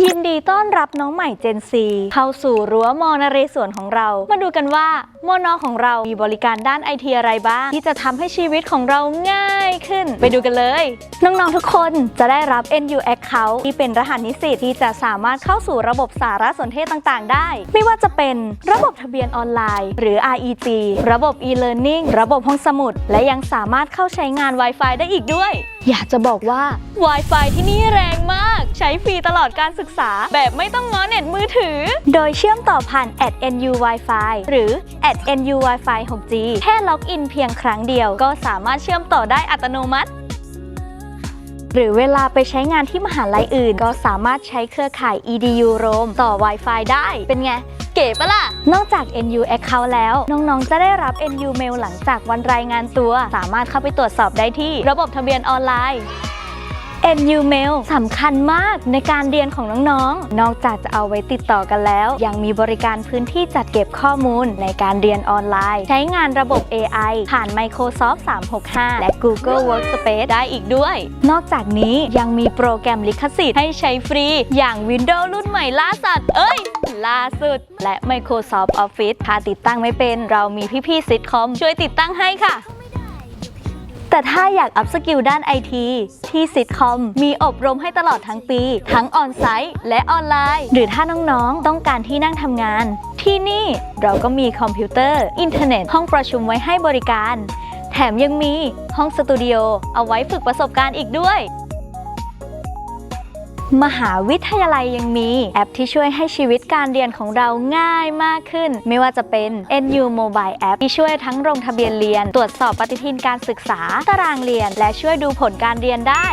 ยินดีต้อนรับน้องใหม่เจนซีเข้าสู่รั้วมอนเรศวนของเรา มาดูกันว่า มอนอของเรามีบริการด้านไอทีอะไรบ้าง ที่จะทำให้ชีวิตของเราง่ายขึ้น ไปดูกันเลย น้องๆทุกคนจะได้รับ NU Account ที่เป็นรหัสนิสิตที่จะสามารถเข้าสู่ระบบสารสนเทศต่างๆ ได้ ไม่ว่าจะเป็นระบบทะเบียนออนไลน์ หรือ REG ระบบ e-learning ระบบห้องสมุด และยังสามารถเข้าใช้งาน Wi-Fi ได้อีกด้วย อยากจะบอกว่า Wi-Fi ที่นี่แรงมาก ใช้ฟรีตลอดการศึกษา แบบไม่ต้องง้อเน็ตมือถือ โดยเชื่อมต่อผ่าน @nu Wi-Fi หรือ @nu Wi-Fi 6G แค่ล็อกอินเพียงครั้งเดียว ก็สามารถเชื่อมต่อได้อัตโนมัติ หรือเวลาไปใช้งานที่มหาลัยอื่น ก็สามารถใช้เครือข่าย EDU Roam ต่อ Wi-Fi ได้ เป็นไง เก๋ปะล่ะ นอกจาก NU Account แล้ว น้องๆ จะได้รับ NU Mail หลังจากวันรายงานตัว สามารถเข้าไปตรวจสอบได้ที่ ระบบทะเบียนออนไลน์ NU Mail สำคัญมากในการเรียนของน้องๆ นอกจากจะเอาไว้ติดต่อกันแล้ว ยังมีบริการพื้นที่จัดเก็บข้อมูลในการเรียนออนไลน์ ใช้งานระบบ AI ผ่าน Microsoft 365 และ Google Workspace ได้อีกด้วย นอกจากนี้ยังมีโปรแกรมลิขสิทธิ์ให้ใช้ฟรี อย่าง Windows รุ่นใหม่ล่าสัตว์เอ้ย ล่าสุด และ Microsoft Office ถ้าติดตั้งไม่เป็น เรามีพี่ๆซิทคอมช่วยติดตั้งให้ค่ะ แต่ถ้าอยากอัพสกิลด้านไอทีที่ซิทคอมมีอบรมให้ตลอดทั้งปี ทั้งออนไซต์และออนไลน์ หรือถ้าน้องๆ ต้องการที่นั่งทำงาน ที่นี่เราก็มีคอมพิวเตอร์ อินเทอร์เน็ต ห้องประชุมไว้ให้บริการ แถมยังมีห้องสตูดิโอเอาไว้ฝึกประสบการณ์อีกด้วย มหาวิทยาลัยยังมีแอปที่ช่วยให้ชีวิตการเรียนของเราง่ายมากขึ้น ไม่ว่าจะเป็น NU Mobile App ที่ช่วยทั้งลงทะเบียนเรียน ตรวจสอบปฏิทินการศึกษา ตารางเรียน และช่วยดูผลการเรียนได้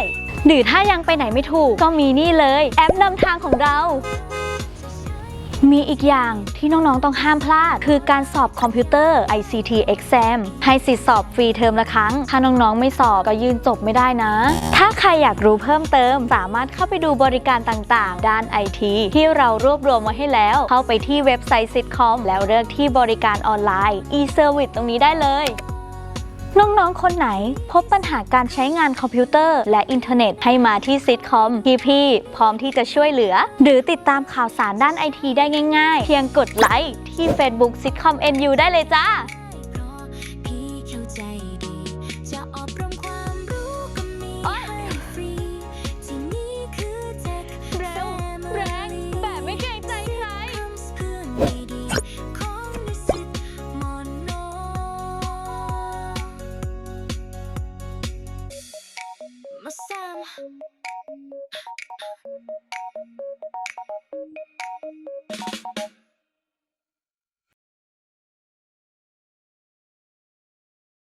หรือถ้ายังไปไหนไม่ถูก ก็มีนี่เลย แอปนำทางของเรา มีอีกอย่างที่น้องๆต้องห้ามพลาด คือการสอบคอมพิวเตอร์ ICT Exam ให้สิทธิสอบฟรีเทอมละครั้ง ถ้าน้องๆไม่สอบก็ยืนจบไม่ได้นะ ถ้าใครอยากรู้เพิ่มเติม สามารถเข้าไปดูบริการต่างๆ ด้าน IT ที่เรารวบรวมมาให้แล้ว เข้าไปที่เว็บไซต์ Sitcom แล้วเลือกที่บริการออนไลน์ e-service ตรงนี้ได้เลย น้องๆ คนไหนพบปัญหาการใช้งานคอมพิวเตอร์และอินเทอร์เน็ตให้มาที่ซิทคอมพี่ๆพร้อมที่จะช่วยเหลือ หรือติดตามข่าวสารด้านไอทีได้ง่ายๆ เพียงกดไลค์ที่ Facebook ซิทคอม NU ได้เลยจ้า มาแซม